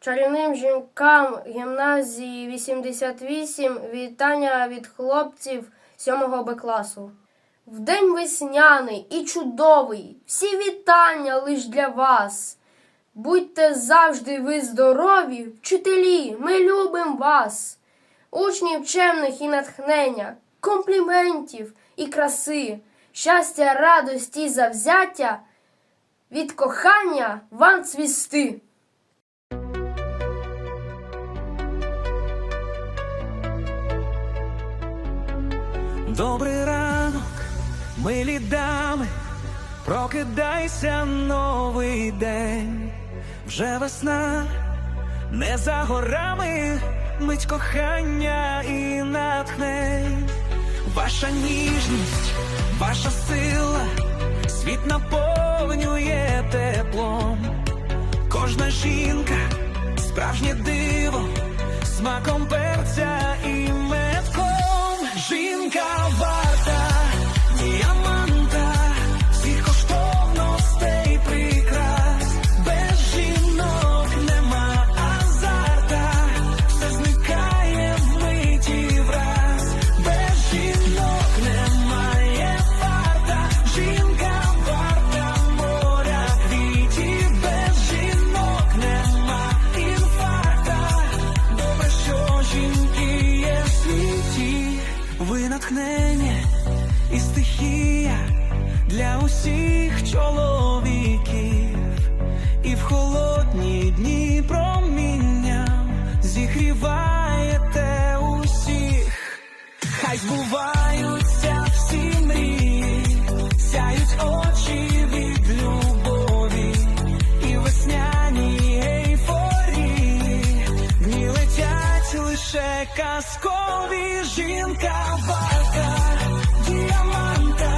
чарівним жінкам гімназії 88 вітання від хлопців 7 Б класу. В день весняний і чудовий, всі вітання лиш для вас. Будьте завжди ви здорові, вчителі, ми любимо вас. Учнів чемних і натхнення, компліментів і краси, щастя, радості і завзяття, від кохання вам цвісти. Добрий ранок, милі дами, прокидайся новий день, вже весна, не за горами, мить кохання і натхнень, ваша ніжність, ваша сила, світ наповнює теплом, кожна жінка, справжнє диво, смаком перця і натхнення і стихія для усіх чоловіків, казкові жінка варта, діаманта,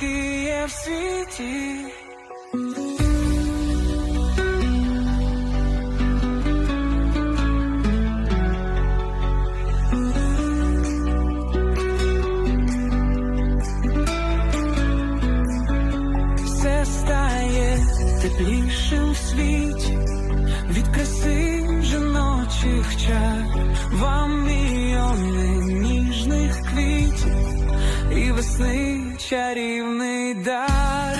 жінки в світі. Все стає теплішим в світі від краси жіночих чар, вам мільйони весни чарівний дар.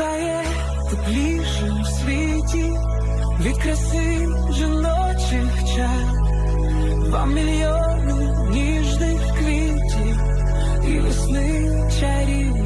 Стає теплішим в світі, від краси жіночих чар, два мільйони ніжних квітів і весни дар.